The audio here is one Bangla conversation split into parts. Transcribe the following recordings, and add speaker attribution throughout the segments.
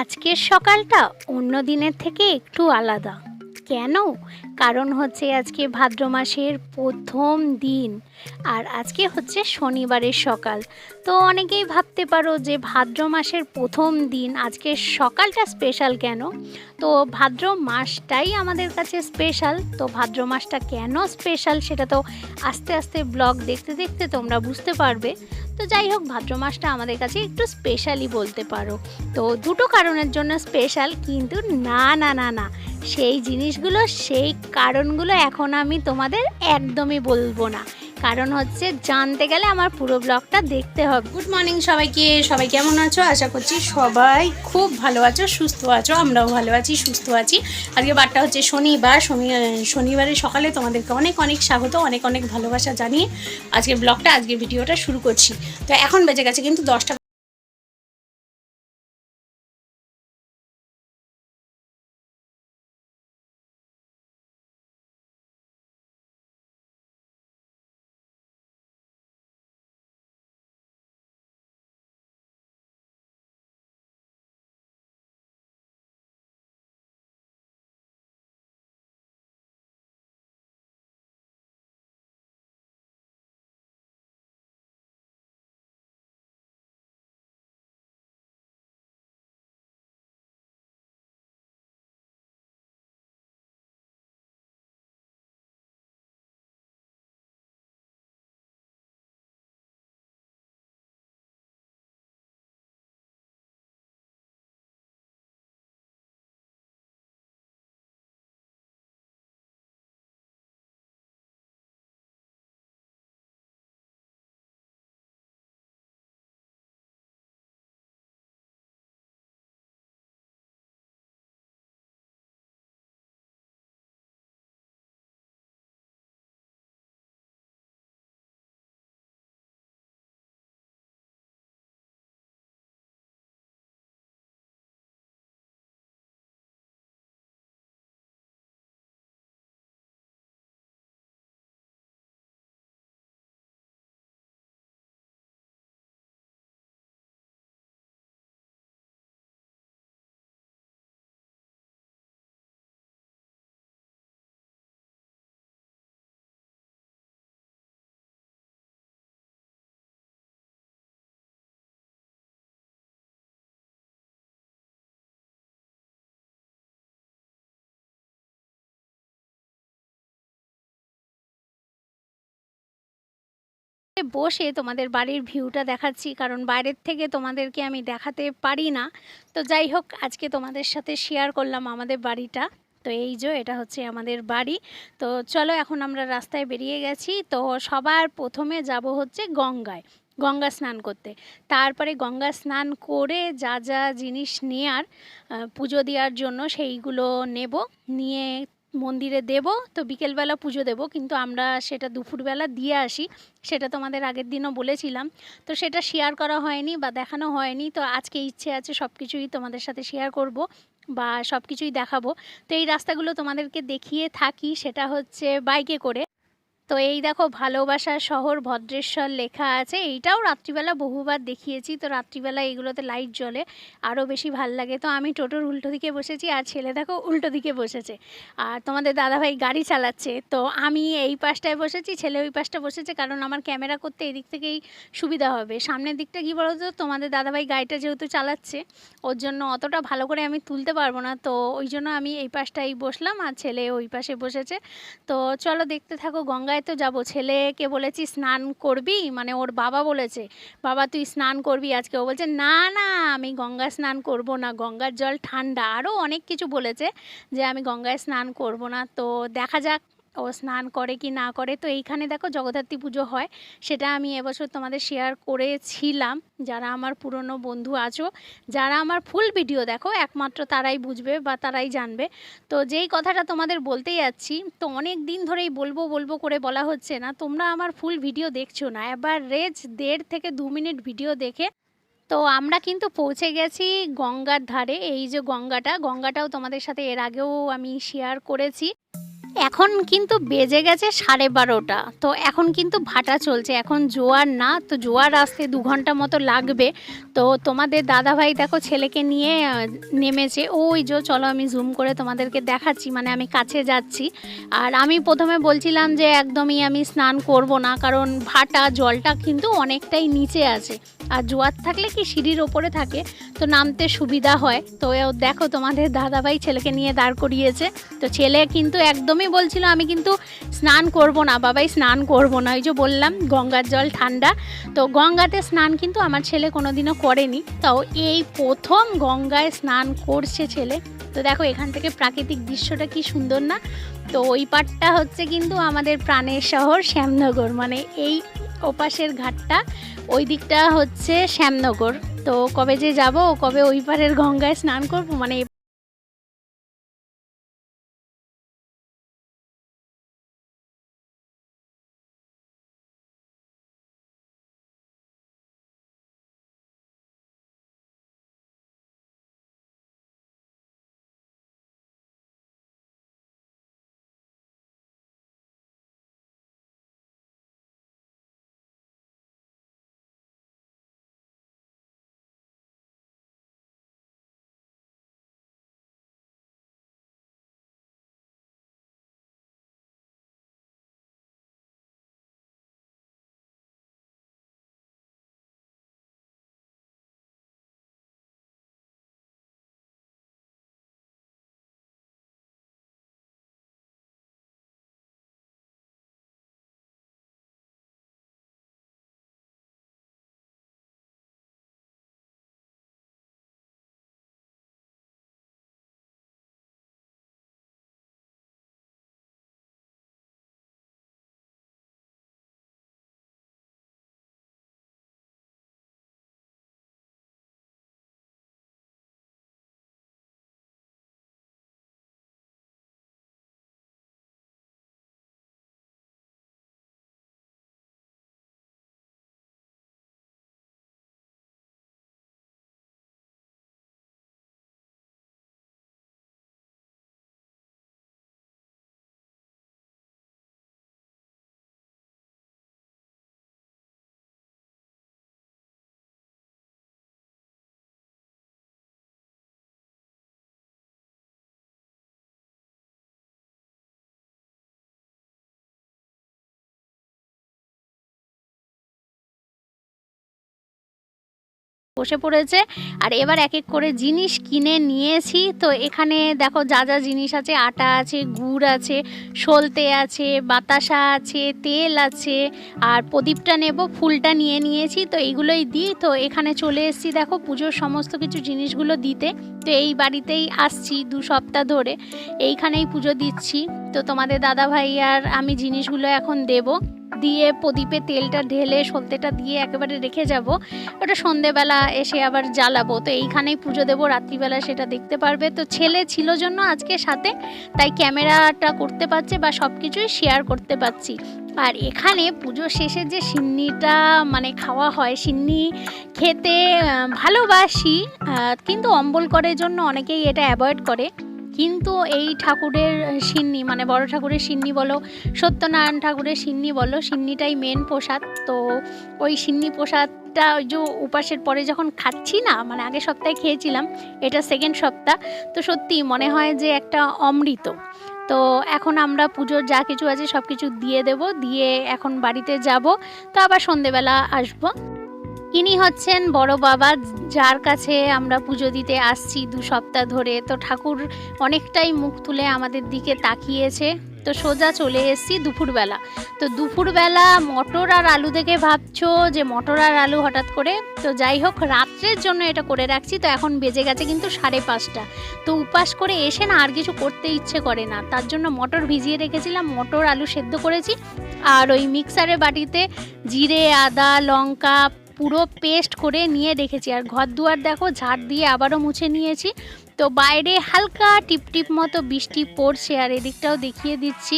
Speaker 1: আজকের সকালটা অন্য দিনের থেকে একটু আলাদা। কেন? কারণ হচ্ছে আজকে ভাদ্র মাসের প্রথম দিন আর আজকে হচ্ছে শনিবারের সকাল। তো অনেকেই ভাবতে পারো যে ভাদ্র মাসের প্রথম দিন আজকে সকালটা স্পেশাল কেন? তো ভাদ্র মাসটাই আমাদের কাছে স্পেশাল তো ভাদ্র মাসটা কেন স্পেশাল সেটা তো আস্তে আস্তে ব্লগ দেখতে দেখতে তোমরা বুঝতে পারবে। তো যাই হোক, ভাদ্র মাসটা আমাদের কাছে একটু স্পেশালি বলতে পারো। তো দুটো কারণের জন্য স্পেশাল কিন্তু না না না না, সেই জিনিসগুলো সেই কারণগুলো এখন আমি তোমাদের একদমই বলব না। কারণ হচ্ছে জানতে গেলে আমার পুরো ব্লগটা দেখতে হবে।
Speaker 2: গুড মর্নিং সবাইকে, সবাই কেমন আছো? আশা করছি সবাই খুব ভালো আছো, সুস্থ আছো, আমরাও ভালো আছি, সুস্থ আছি। আজকে বারটা হচ্ছে শনিবার, শনি শনিবারের সকালে তোমাদেরকে অনেক অনেক স্বাগত, অনেক অনেক ভালোবাসা জানিয়ে আজকে ব্লগটা আজকে ভিডিওটা শুরু করছি। তো এখন বেজে গেছে কিন্তু দশটা
Speaker 1: বসে তোমাদের বাড়ির ভিউটা দেখাচ্ছি, কারণ বাইরের থেকে তোমাদেরকে আমি দেখাতে পারি না। তো যাই হোক, আজকে তোমাদের সাথে শেয়ার করলাম আমাদের বাড়িটা। তো এই যে, এটা হচ্ছে আমাদের বাড়ি। তো চলো, এখন আমরা রাস্তায় বেরিয়ে গেছি। তো সবার প্রথমে যাব হচ্ছে গঙ্গায়, গঙ্গা স্নান করতে। তারপরে গঙ্গা স্নান করে যা যা জিনিস নেয়ার পুজো দেওয়ার জন্য সেইগুলো নেব। নিয়ে মন্দিরে দেব, তো বিকেলবেলা পুজো দেব, কিন্তু আমরা সেটা দুপুরবেলা দিয়ে আসি। সেটা তোমাদের আগের দিনও বলেছিলাম। তো সেটা শেয়ার করা হয়নি বা দেখানো হয়নি, তো আজকে ইচ্ছে আছে সব কিছুই তোমাদের সাথে শেয়ার করব বা সব কিছুই দেখাবো। তো এই রাস্তাগুলো তোমাদেরকে দেখিয়ে থাকি, সেটা হচ্ছে বাইকে করে। তো এই দেখো ভালোবাসা শহর ভদ্রেশ্বর লেখা আছে। এইটাও রাত্রিবেলা বহুবার দেখিয়েছি। তো রাত্রিবেলা এগুলোতে লাইট জ্বলে আরও বেশি ভালো লাগে। তো আমি টোটোর উল্টো দিকে বসেছি আর ছেলে দেখো উল্টো দিকে বসেছে। আর তোমাদের দাদাভাই গাড়ি চালাচ্ছে। তো আমি এই পাশটায় বসেছি, ছেলে ওই পাশটা বসেছে, কারণ আমার ক্যামেরা করতে এদিক থেকেই সুবিধা হবে। সামনের দিকটা কী বলো তো তোমাদের দাদাভাই গাড়িটা যেহেতু চালাচ্ছে, ওর জন্য অতটা ভালো করে আমি তুলতে পারব না। তো ওই জন্য আমি এই পাশটাই বসলাম আর ছেলে ওই পাশে বসেছে। তো চলো দেখতে থাকো গঙ্গায়। তো যাব। ছেলেকে বলেছি, স্নান করবি? মানে ওর বাবা বলেছে, বাবা, তুই স্নান করবি আজকে। ও বলছে, না না, আমি গঙ্গা স্নান করব না। গঙ্গার জল ঠান্ডা। আরও অনেক কিছু বলেছে যে, আমি গঙ্গায় স্নান করব না। তো দেখা যাক ও স্নান করে কি না করে। তো এইখানে দেখো জগদ্ধাত্রী পুজো হয়। সেটা আমি এবছর তোমাদের শেয়ার করেছিলাম। যারা আমার পুরনো বন্ধু আছো, যারা আমার ফুল ভিডিও দেখো, একমাত্র তারাই বুঝবে বা তারাই জানবে। তো যেই কথাটা তোমাদের বলতে যাচ্ছি, তো অনেক দিন ধরেই বলব বলব করে বলা হচ্ছে না, তোমরা আমার ফুল ভিডিও দেখছ না। এবার রেজ দেড় থেকে দু মিনিট ভিডিও দেখে, তো আমরা কিন্তু পৌঁছে গেছি গঙ্গার ধারে। এই যে গঙ্গাটা, গঙ্গাটাও তোমাদের সাথে এর আগেও আমি শেয়ার করেছি। এখন কিন্তু বেজে গেছে সাড়ে বারোটা। তো এখন কিন্তু ভাটা চলছে। এখন জোয়ার না, তো জোয়ার আসতে দু ঘণ্টা মতো লাগবে। তো তোমাদের দাদাভাই দেখো ছেলেকে নিয়ে নেমেছে। ওই যে চলো আমি জুম করে তোমাদেরকে দেখাচ্ছি মানে আমি কাছে যাচ্ছি। আর আমি প্রথমে বলছিলাম যে একদমই আমি স্নান করব না, কারণ ভাটা, জলটা কিন্তু অনেকটাই নিচে আছে। আর জোয়ার থাকলে কি সিঁড়ির ওপরে থাকে, তো নামতে সুবিধা হয়। তো দেখো তোমাদের দাদাভাই ছেলেকে নিয়ে দাঁড় করিয়েছে। তো ছেলে কিন্তু একদমই বলছিল, আমি কিন্তু স্নান করব না, বাবাই স্নান করব না। ওই যে বললাম, গঙ্গার জল ঠান্ডা। তো গঙ্গাতে স্নান কিন্তু আমার ছেলে কোনোদিনও করেনি। তাও এই প্রথম গঙ্গায় স্নান করছে ছেলে। তো দেখো, এখান থেকে প্রাকৃতিক দৃশ্যটা কি সুন্দর না? তো ওই পাটটা হচ্ছে কিন্তু আমাদের প্রাণের শহর শ্যামনগর। মানে এই ওপাশের ঘাটটা, ওই দিকটা হচ্ছে শ্যামনগর। তো কবে যে যাব, কবে ওই পারের গঙ্গায় স্নান করব মানে বসে পড়েছে। আর এবার এক এক করে জিনিস কিনে নিয়েছি। তো এখানে দেখো যা যা জিনিস আছে, আটা আছে, গুড় আছে, সলতে আছে, বাতাসা আছে, তেল আছে, আর প্রদীপটা নেব, ফুলটা নিয়ে নিয়েছি। তো এইগুলোই দিই। তো এখানে চলে এসেছি দেখো পুজোর সমস্ত কিছু জিনিসগুলো দিতে। তো এই বাড়িতেই আসছি দু সপ্তাহ ধরে। এইখানেই পুজো দিচ্ছি। তো তোমাদের দাদা ভাই আর আমি জিনিসগুলো এখন দেব। দিয়ে প্রদীপে তেলটা ঢেলে সলতেটা দিয়ে একেবারে রেখে যাব। ওটা সন্ধেবেলা এসে আবার জ্বালাবো। তো এইখানেই পুজো দেবো, রাত্রিবেলা সেটা দেখতে পারবে। তো ছেলে ছিল জন্য আজকে সাথে, তাই ক্যামেরাটা করতে পারছে বা সব কিছুই শেয়ার করতে পারছি। আর এখানে পুজো শেষে যে সিন্নিটা মানে খাওয়া হয়, সিন্নি খেতে ভালোবাসি কিন্তু অম্বল করার জন্য অনেকেই এটা অ্যাভয়েড করে। কিন্তু এই ঠাকুরের সিন্নি মানে বড় ঠাকুরের সিন্নি বলো, সত্যনারায়ণ ঠাকুরের সিন্নি বলো, সিন্নিটাই মেন প্রসাদ। তো ওই সিন্নি প্রসাদটা ওই যে উপাসের পরে যখন খাচ্ছি না মানে আগের সপ্তাহে খেয়েছিলাম, এটা সেকেন্ড সপ্তাহ, তো সত্যি মনে হয় যে একটা অমৃত। তো এখন আমরা পুজোর যা কিছু আছে সব কিছু দিয়ে দেব, দিয়ে এখন বাড়িতে যাব, তো আবার সন্ধেবেলা আসব। ইনি হচ্ছেন বড় বাবা, যার কাছে আমরা পুজো দিতে আসছি দু সপ্তাহ ধরে। তো ঠাকুর অনেকটাই মুখ তুলে আমাদের দিকে তাকিয়েছে। তো সোজা চলে এসেছি দুপুরবেলা। তো দুপুরবেলা মটর আর আলু দেখে ভাবছ যে মটর আর আলু হঠাৎ করে? তো যাই হোক, রাত্রের জন্য এটা করে রাখছি। তো এখন বেজে গেছে কিন্তু সাড়ে পাঁচটা। তো উপাস করে এসে না আর কিছু করতে ইচ্ছে করে না। তার জন্য মটর ভিজিয়ে রেখেছিলাম, মটর আলু সেদ্ধ করেছি। আর ওই মিক্সারের বাটিতে জিরে, আদা, লঙ্কা পুরো পেস্ট করে নিয়ে রেখেছি। আর ঘর দুয়ার দেখো, ঝাড় দিয়ে আবারও মুছে নিয়েছি। তো বাইরে হালকা টিপটিপ মতো বৃষ্টি পড়ছে আর এদিকটাও দেখিয়ে দিচ্ছি।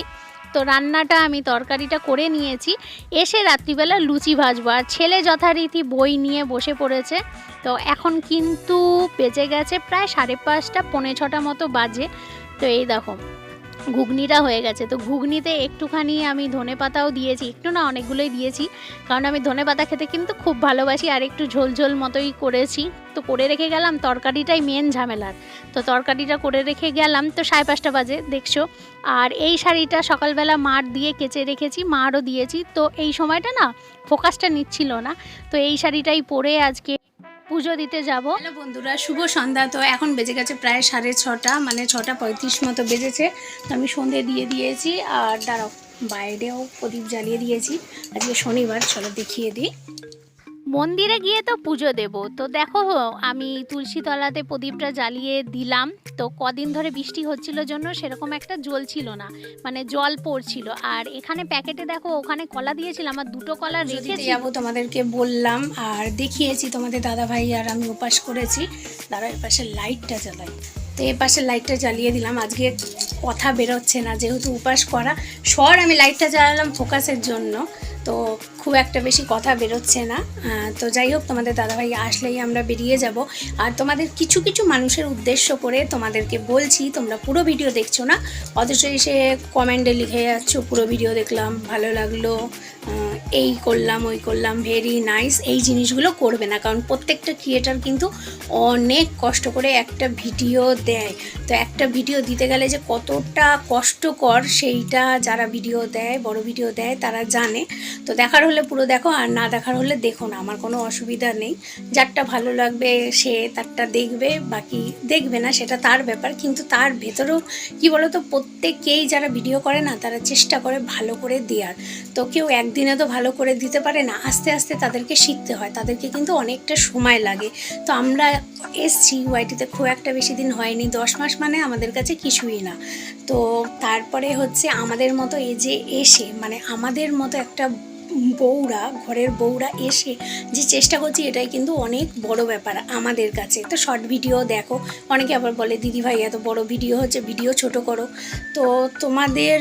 Speaker 1: তো রান্নাটা আমি তরকারিটা করে নিয়েছি। এসে রাত্রিবেলা লুচি ভাজবো। আর ছেলে যথারীতি বই নিয়ে বসে পড়েছে। তো এখন কিন্তু বেজে গেছে প্রায় সাড়ে পাঁচটা, পৌনে ছটা মতো বাজে। তো এই দেখো। ঘুগনিটা হয়ে গেছে। তো ঘুগনিতে একটুখানি আমি ধনে পাতাও দিয়েছি। একটু না অনেকগুলোই দিয়েছি। কারণ আমি ধনে পাতা খেতে কিন্তু খুব ভালোবাসি আর একটু ঝোল ঝোল মতোই করেছি। তো করে রেখে গেলাম, তরকারিটাই মেন ঝামেলার। তো তরকারিটা করে রেখে গেলাম, তো সাড়ে পাঁচটা বাজে, দেখছ? আর এই শাড়িটা সকালবেলা মার দিয়ে কেচে রেখেছি, মারও দিয়েছি। তো এই সময়টা না ফোকাসটা নিচ্ছিল না। তো এই শাড়িটাই পরে আজকে পুজো দিতে যাব।
Speaker 2: হ্যালো বন্ধুরা, শুভ সন্ধ্যা। তো এখন বেজে গেছে প্রায় সাড়ে ছটা মানে ছটা পঁয়ত্রিশ মতো বেজেছে। তো আমি সন্ধে দিয়ে দিয়েছি, আর দাঁড়াও, বাইরেও প্রদীপ জ্বালিয়ে দিয়েছি। আজকে শনিবার, চলো দেখিয়ে দিই।
Speaker 1: মন্দিরে গিয়ে তো পুজো দেব। তো দেখো আমি তুলসী তলাতে প্রদীপটা জ্বালিয়ে দিলাম। তো কদিন ধরে বৃষ্টি হচ্ছিল জন্য সেরকম একটা জল ছিল না মানে জল পড়ছিল। আর এখানে প্যাকেটে দেখো ওখানে কলা দিয়েছিলাম আমার দুটো কলা রেখেছি।
Speaker 2: যাব তোমাদেরকে বললাম আর দেখিয়েছি তোমাদের দাদা ভাই আর আমি উপাস করেছি। দাদা এর পাশে লাইটটা জ্বালাই। তো এ পাশে লাইটটা জ্বালিয়ে দিলাম। আজকে কথা বেরোচ্ছে না যেহেতু উপাস করা। সর আমি লাইটটা জ্বালালাম ফোকাসের জন্য। তো খুব একটা বেশি কথা বেরোচ্ছে না। তো যাই হোক, তোমাদের দাদাভাই আসলেই আমরা বেরিয়ে যাব। আর তোমাদের কিছু কিছু মানুষের উদ্দেশ্য করে তোমাদেরকে বলছি, তোমরা পুরো ভিডিও দেখছ না? অথচ এসে কমেন্টে লিখে যাচ্ছ, পুরো ভিডিও দেখলাম, ভালো লাগল এই করলাম, ওই করলাম, ভেরি নাইস। এই জিনিসগুলো করবে না, কারণ প্রত্যেকটা ক্রিয়েটার কিন্তু অনেক কষ্ট করে একটা ভিডিও দেয়। তো একটা ভিডিও দিতে গেলে যে কতটা কষ্টকর, সেইটা যারা ভিডিও দেয়, বড় ভিডিও দেয়, তারা জানে। তো দেখার হলে পুরো দেখো, আর না দেখার হলে দেখো না, আমার কোনো অসুবিধা নেই। যারটা ভালো লাগবে সে তারটা দেখবে, বাকি দেখবে না, সেটা তার ব্যাপার। কিন্তু তার ভেতরেও, কি বলতো প্রত্যেকেই যারা ভিডিও করে না, তারা চেষ্টা করে ভালো করে দেওয়ার তো কেউ একদিনে তো ভালো করে দিতে পারে না, আস্তে আস্তে তাদেরকে শিখতে হয়, তাদেরকে কিন্তু অনেকটা সময় লাগে। তো আমরা এসছি ওয়াইটিতে খুব একটা বেশি দিন হয়নি, দশ মাস মানে আমাদের কাছে কিছুই না। তো তারপরে হচ্ছে আমাদের মতো এই যে এসে মানে আমাদের মতো একটা বউরা, ঘরের বউরা এসে যে চেষ্টা করছি, এটাই কিন্তু অনেক বড় ব্যাপার আমাদের কাছে। তো শর্ট ভিডিও দেখো। অনেকে আবার বলে, দিদি ভাই, এত বড় ভিডিও হচ্ছে ভিডিও ছোট করো। তো তোমাদের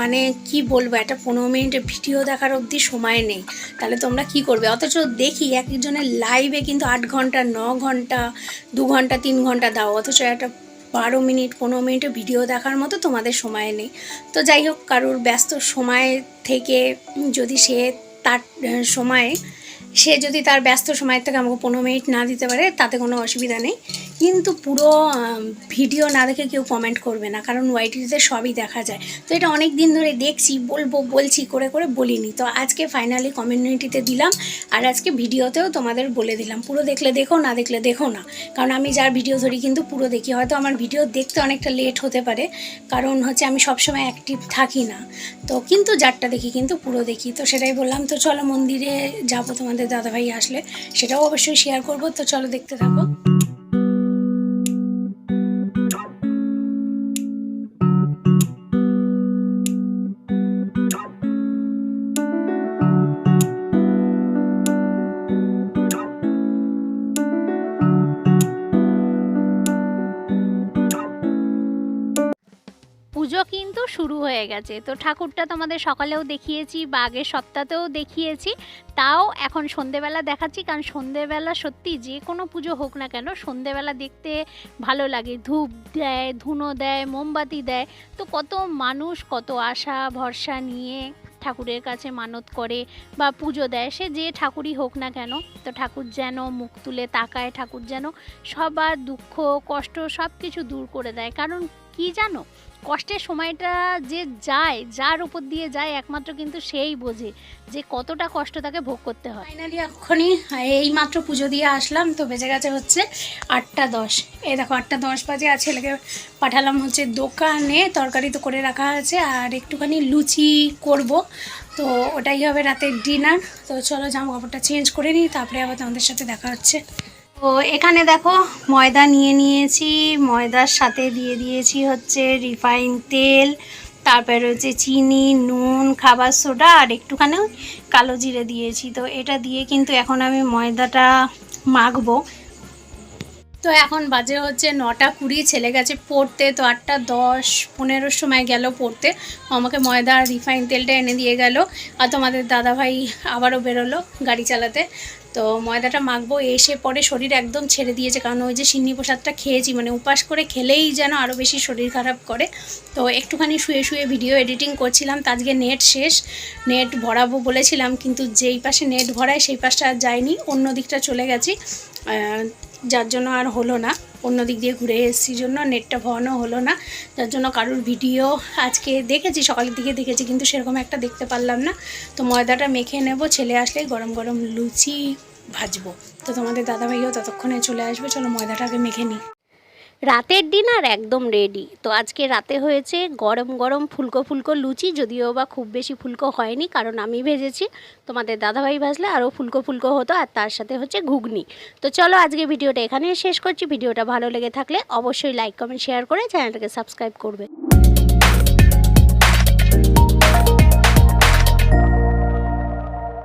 Speaker 2: মানে কি বলব, একটা পনেরো মিনিটের ভিডিও দেখার অবধি সময় নেই। তাহলে তোমরা কি করবে? অথচ দেখি এক একজনের লাইভে কিন্তু আট ঘণ্টা, ন ঘণ্টা, দু ঘণ্টা, তিন ঘণ্টা দাও। অথচ একটা বারো মিনিট, পনেরো মিনিটে ভিডিও দেখার মতো তোমাদের সময় নেই। তো যাই হোক, কারোর ব্যস্ত সময় থেকে যদি সে তার সময়ে, সে যদি তার ব্যস্ত সময় থেকে আমাকে পনেরো মিনিট না দিতে পারে, তাতে কোনো অসুবিধা নেই। কিন্তু পুরো ভিডিও না দেখে কেউ কমেন্ট করবে না, কারণ ওয়াইটিতে সবই দেখা যায়। তো এটা অনেক দিন ধরে দেখছি, বলব, বলছি, করে করে বলিনি। তো আজকে ফাইনালি কমিউনিটিতে দিলাম, আর আজকে ভিডিওতেও তোমাদের বলে দিলাম, পুরো দেখলে দেখো, না দেখলে দেখো না। কারণ আমি যার ভিডিও ধরি কিন্তু পুরো দেখি, হয়তো আমার ভিডিও দেখতে অনেকটা লেট হতে পারে, কারণ হচ্ছে আমি সবসময় অ্যাক্টিভ থাকি না। তো কিন্তু যারটা দেখি কিন্তু পুরো দেখি, তো সেটাই বললাম, তো চলো মন্দিরে যাব তোমাদের দাদাভাই আসলে, সেটাও অবশ্যই শেয়ার করব, তো চলো দেখতে থাকো।
Speaker 1: শুরু হয়ে গেছে। তো ঠাকুরটা তোমাদের সকালেও দেখিয়েছি বা আগের সপ্তাহতেও দেখিয়েছি। তাও এখন সন্ধেবেলা দেখাচ্ছি কারণ সন্ধেবেলা সত্যি যে কোনো পুজো হোক না কেন সন্ধেবেলা দেখতে ভালো লাগে। ধূপ দেয়, ধুনো দেয়, মোমবাতি দেয়। তো কত মানুষ কত আশা, ভরসা নিয়ে ঠাকুরের কাছে মানত করে বা পুজো দেয়। সে যে ঠাকুরই হোক না কেন, তো ঠাকুর যেন মুখ তুলে তাকায়, ঠাকুর যেন সবার দুঃখ, কষ্ট সব কিছু দূর করে দেয়। কারণ কি জানো? কষ্টের সময়টা যে যায়, যার উপর দিয়ে যায় একমাত্র কিন্তু সেই বোঝে যে কতটা কষ্ট তাকে ভোগ করতে হয়।
Speaker 2: ফাইনালি এক্ষুনি এই মাত্র পুজো দিয়ে আসলাম, তো বেজে গেছে হচ্ছে আটটা দশ। এই দেখো, আটটা দশ বাজে, আর ছেলেকে পাঠালাম হচ্ছে দোকানে, তরকারি তো করে রাখা আছে, আর একটুখানি লুচি করব। তো ওটাই হবে রাতের ডিনার তো চলো জামা কাপড়টা চেঞ্জ করে নিই, তারপরে আবার তোমাদের সাথে দেখা হচ্ছে। তো এখানে দেখো ময়দা নিয়ে নিয়েছি, ময়দার সাথে দিয়ে দিয়েছি হচ্ছে রিফাইন তেল, তারপরে হচ্ছে চিনি, নুন, খাবার সোডা, আর একটুখানি কালো জিরে দিয়েছি। তো এটা দিয়ে কিন্তু এখন আমি ময়দাটা মাখবো। তো এখন বাজে হচ্ছে নটা কুড়ি, ছেলে গেছে পড়তে, তো আটটা দশ, পনেরোর সময় গেল পড়তে। আমাকে ময়দা আর রিফাইন তেলটা এনে দিয়ে গেল। আর তোমাদের দাদাভাই আবারও বেরোলো গাড়ি চালাতে। তো ময়দাটা মাখবো, এসে পরে শরীর একদম ছেড়ে দিয়েছে। কারণ ওই যে সিন্নি প্রসাদটা খেয়েছি মানে উপাস করে খেলেই যেন আরও বেশি শরীর খারাপ করে। তো একটুখানি শুয়ে শুয়ে ভিডিও এডিটিং করছিলাম, তো আজকে নেট শেষ। নেট ভরাবো বলেছিলাম, কিন্তু যেই পাশে নেট ভরায়, সেই পাশটা আর যায়নি। অন্য দিকটা চলে গেছি। যার জন্য আর হলো না। অন্য দিক দিয়ে ঘুরে এসেছি জন্য, নেটটা ভরানো হলো না। যার জন্য কারুর ভিডিও আজকে দেখেছি, সকালের দিকে দেখেছি, কিন্তু সেরকম একটা দেখতে পারলাম না। তো ময়দাটা মেখে নেব, ছেলে আসলে গরম গরম লুচি ভাজবো। তো তোমাদের দাদাভাইও ততক্ষণে চলে আসবে, চলো ময়দাটাকে মেখে নিই।
Speaker 1: রাতের ডিনার একদম রেডি তো আজকে রাতে হয়েছে গরম গরম ফুলকো ফুলকো লুচি, যদিও বা খুব বেশি ফুলকো হয়নি, কারণ আমি ভেজেছি। তোমাদের দাদাভাই ভাজলে আরও ফুলকো ফুলকো হতো, আর তার সাথে হচ্ছে ঘুগনি। তো চলো আজকে ভিডিওটা এখানেই শেষ করছি। ভিডিওটা ভালো লেগে থাকলে অবশ্যই লাইক কমেন্ট শেয়ার করে চ্যানেলটাকে সাবস্ক্রাইব করবে।